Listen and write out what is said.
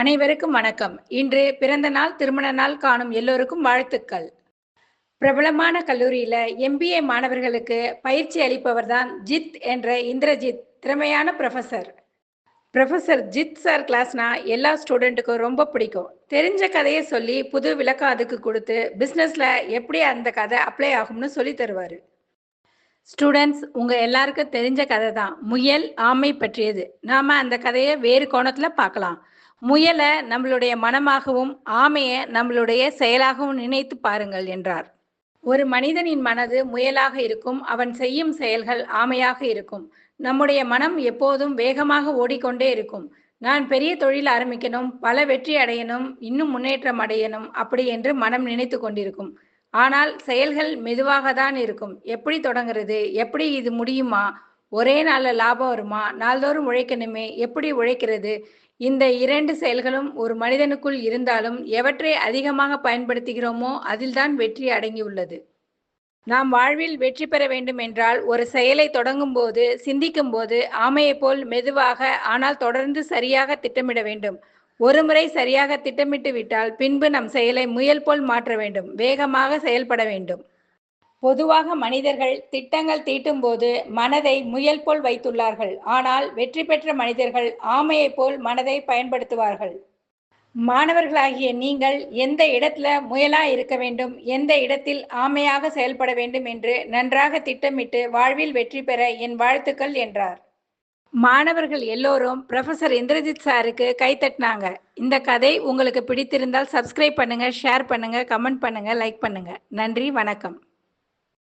அனைவருக்கும் வணக்கம். இன்று பிறந்த நாள் திருமண நாள் காணும் எல்லோருக்கும் வாழ்த்துக்கள். பிரபலமான கல்லூரியில எம்பிஏ மாணவர்களுக்கு பயிற்சி அளிப்பவர் தான் ஜித் என்ற இந்திரஜித் திறமையான ப்ரொஃபசர் ப்ரொஃபசர் ஜித் சார் கிளாஸ்னா எல்லா ஸ்டூடெண்ட்டுக்கும் ரொம்ப பிடிக்கும். தெரிஞ்ச கதையை சொல்லி புது விளக்கம் அதுக்கு கொடுத்து பிஸ்னஸில் எப்படி அந்த கதை அப்ளை ஆகும்னு சொல்லி தருவார். ஸ்டூடெண்ட்ஸ் உங்கள் எல்லாருக்கும் தெரிஞ்ச கதை தான் முயல் ஆமை பற்றியது. நாம் அந்த கதையை வேறு கோணத்தில் பார்க்கலாம். முயலை நம்மளுடைய மனமாகவும் ஆமையை நம்மளுடைய செயலாகவும் நினைத்து பாருங்கள் என்றார். ஒரு மனிதனின் மனது முயலாக இருக்கும் அவன் செய்யும் செயல்கள் ஆமையாக இருக்கும். நம்முடைய மனம் எப்போதும் வேகமாக ஓடிக்கொண்டே இருக்கும். நான் பெரிய தொழில் ஆரம்பிக்கணும் பல வெற்றி அடையணும் இன்னும் முன்னேற்றம் அடையணும் அப்படி என்று மனம் நினைத்து கொண்டிருக்கும். ஆனால் செயல்கள் மெதுவாக தான் இருக்கும். எப்படி தொடங்குறது? எப்படி இது முடியுமா? ஒரே நாளில் லாபம் வருமா? நாள்தோறும் உழைக்கணுமே. எப்படி உழைக்கிறது? இந்த இரண்டு செயல்களும் ஒரு மனிதனுக்குள் இருந்தாலும் எவற்றை அதிகமாக பயன்படுத்துகிறோமோ அதில்தான் வெற்றி அடங்கியுள்ளது. நாம் வாழ்வில் வெற்றி பெற வேண்டும் என்றால் ஒரு செயலை தொடங்கும் போது சிந்திக்கும் போது ஆமையை போல் மெதுவாக ஆனால் தொடர்ந்து சரியாக திட்டமிட வேண்டும். ஒருமுறை சரியாக திட்டமிட்டு விட்டால் பின்பு நம் செயலை முயல் போல் மாற்ற வேண்டும். வேகமாக செயல்பட வேண்டும். பொதுவாக மனிதர்கள் திட்டங்கள் தீட்டும் போது மனதை முயல் போல் வைத்துள்ளார்கள். ஆனால் வெற்றி பெற்ற மனிதர்கள் ஆமையைப் போல் மனதை பயன்படுத்துவார்கள். மாணவர்களாகிய நீங்கள் எந்த இடத்துல முயலா இருக்க வேண்டும் எந்த இடத்தில் ஆமையாக செயல்பட வேண்டும் என்று நன்றாக திட்டமிட்டு வாழ்வில் வெற்றி பெற என் வாழ்த்துக்கள் என்றார். மாணவர்கள் எல்லோரும் ப்ரொஃபசர் இந்திரஜித் சாருக்கு கைத்தட்டினாங்க இந்த கதை உங்களுக்கு பிடித்திருந்தால் சப்ஸ்கிரைப் பண்ணுங்க ஷேர் பண்ணுங்க கமெண்ட் பண்ணுங்க லைக் பண்ணுங்க. நன்றி வணக்கம்.